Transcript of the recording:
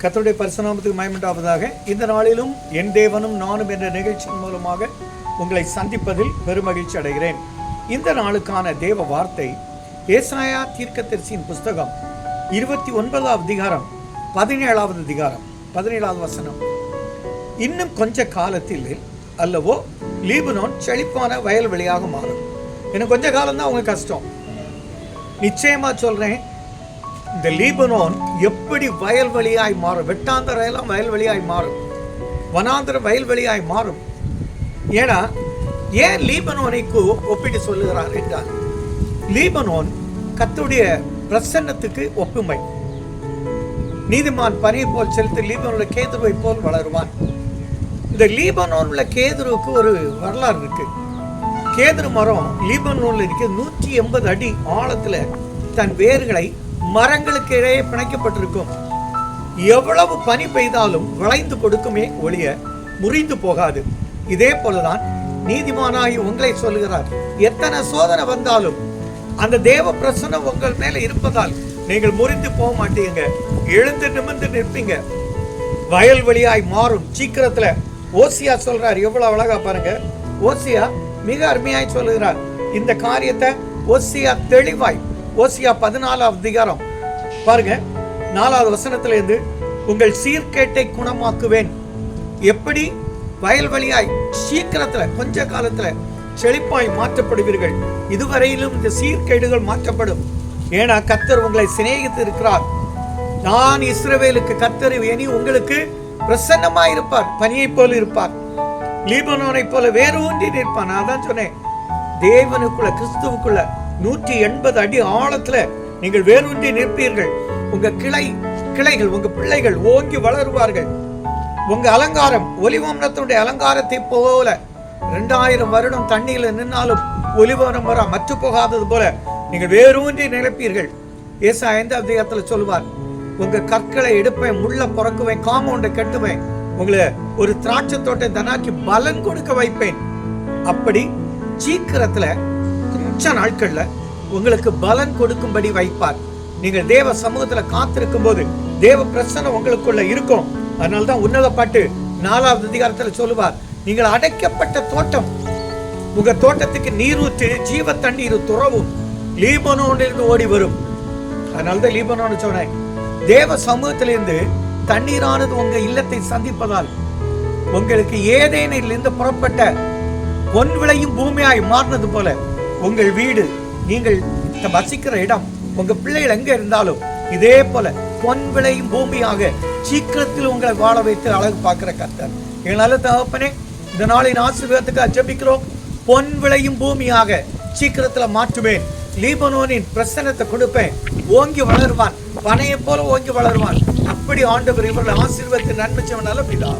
கத்தருடைய பரிசுநாமத்துக்கு மயமண்டாவதாக இந்த நாளிலும் என் தேவனும் நானும் என்ற நிகழ்ச்சியின் மூலமாக உங்களை சந்திப்பதில் பெருமகிழ்ச்சி அடைகிறேன். இந்த நாளுக்கான தேவ வார்த்தை ஏசாயா தீர்க்கதரிசியின் புஸ்தகம் இருபத்தி ஒன்பதாவது அதிகாரம் பதினேழாவது அதிகாரம் பதினேழாவது வசனம். இன்னும் கொஞ்ச காலத்தில் அல்லவோ லீபனோன் செழிப்பான வயல்வெளியாக மாறும். எனக்கு கொஞ்ச காலம்தான் அவங்க கஷ்டம். நிச்சயமா சொல்றேன் இந்த லீபனோன் எப்படி வயல்வெளியாய் மாறும்? வெட்டாந்தரையெல்லாம் வயல்வெளியாய் மாறும். வனாந்தர வயல்வெளியாய் மாறும். ஏன்னா ஏன் லீபனோனைக்கு ஒப்பிட்டு சொல்லுகிறார் என்றால் லீபனோன் கத்துடைய பிரசன்னத்துக்கு ஒப்புமை. நீதிமான் பனியை போல் செலுத்தி லீபனோட கேதுருவை போல் வளருவான். இந்த லீபனோன் உள்ள கேதுருவுக்கு ஒரு வரலாறு இருக்கு. கேதுரு மரம் லீபனோன்ல இருக்க. நூற்றி எண்பது அடி ஆழத்துல தன் வேர்களை மரங்களுக்கு இடையே பிணைக்கப்பட்டிருக்கும். எவ்வளவு பனி பெய்தாலும் விளைந்து கொடுக்குமே ஒழிய முறிந்து போகாது. இதே போலதான் நீதிமானாகி உங்களை சொல்லுகிறார். எத்தனை சோதனை வந்தாலும் அந்த தேவ பிரசனம் உங்கள் மேல இருப்பதால் நீங்கள் முறிந்து போக மாட்டீங்க. எழுந்து நிமிர்ந்து நிற்பீங்க. வயல்வெளியாய் மாறும் சீக்கிரத்துல ஓசியா சொல்றார். எவ்வளவு அழகா பாருங்க. ஓசியா மிக அருமையாய் சொல்லுகிறார். இந்த காரியத்தை ஓசியா தெளிவாய் ஓசியா பதினாலாவது அதிகாரம். பாருங்க நாலாவது வசனத்திலேருந்து உங்கள் சீர்கேட்டை குணமாக்குவேன். எப்படி? வயல்வெளியாய் சீக்கிரத்தில் கொஞ்ச காலத்தில் செழிப்பாய் மாற்றப்படுவீர்கள். இதுவரையிலும் இந்த சீர்கேடுகள் மாற்றப்படும். ஏன்னா கத்தர் உங்களை சிநேகித்து இருக்கிறார் நான் இஸ்ரவேலுக்கு கத்தர் இனி உங்களுக்கு பிரசன்னமாய் இருப்பார் பனியை போல இருப்பார். லீபனோனை போல வேறு ஒன்றி நிற்பான் நான் தான் சொன்னேன் தேவனுக்குள்ள கிறிஸ்துவுக்குள்ள நூற்றி எண்பது அடி ஆழத்துல நீங்கள் வேரூன்றி நிற்பீர்கள். உங்க கிளை கிளைகள் உங்க பிள்ளைகள் ஓங்கி வளருவார்கள். உங்க அலங்காரம் ஒலிவம்னத்தினுடைய அலங்காரத்தை போல. ரெண்டாயிரம் வருடம் தண்ணியில நின்னாலும் ஒலிவனம் வர மற்ற போகாதது போல நீங்கள் வேரூன்றி நிரப்பீர்கள் ஏசா ஐந்தாம் அதிகாரத்துல சொல்லுவார் உங்க கற்களை எடுப்பேன் முள்ள பிறக்குவேன் காம்பவுண்டை கட்டுவேன். உங்களை ஒரு திராட்சை தோட்டை தனாக்கி பலன் கொடுக்க வைப்பேன். அப்படி சீக்கிரத்துல உச்ச நாட்கள்ல உங்களுக்கு பலன் கொடுக்கும்படி வைப்பார். நீங்கள் தேவ சமூகத்துல காத்திருக்கும் போது தேவ பிரசனம் உங்களுக்குள்ள இருக்கும். அதனால்தான் உன்னத பாட்டு நாலாவது அதிகாரத்துல சொல்லுவார். நீங்கள் அடைக்கப்பட்ட தோட்டம் உங்க தோட்டத்துக்கு நீர் ஊற்று ஜீவ தண்ணீர் துறவும் லீபனோனிலிருந்து ஓடி வரும். அதனால்தான் லீபனோன்னு சொன்னேன். தேவ சமூகத்திலிருந்து தண்ணீரானது உங்க இல்லத்தை சந்திப்பதால் உங்களுக்கு ஏதேனிலிருந்து புறப்பட்ட பொன் விளையும் பூமியாய் மாறினது போல உங்கள் வீடு நீங்கள் வசிக்கிற இடம் உங்க பிள்ளைகள் எங்க இருந்தாலும் இதே போல பொன் விளையும் பூமியாக சீக்கிரத்தில் உங்களை வாழ வைத்து அழகு பார்க்கிற கர்த்தர். எங்களால தகப்பனே இந்த நாளின் ஆசீர்வாதத்துக்கு அச்சபிக்கிறோம் பொன் விளையும் பூமியாக சீக்கிரத்துல மாற்றுவேன். லீபனோனின் பிரசனத்தை கொடுப்பேன். ஓங்கி வளருவான். பனையை போல ஓங்கி வளருவான். அப்படி ஆண்டவர் இவர்கள் ஆசீர்வதித்து நன்மை செய்வனால பிதா.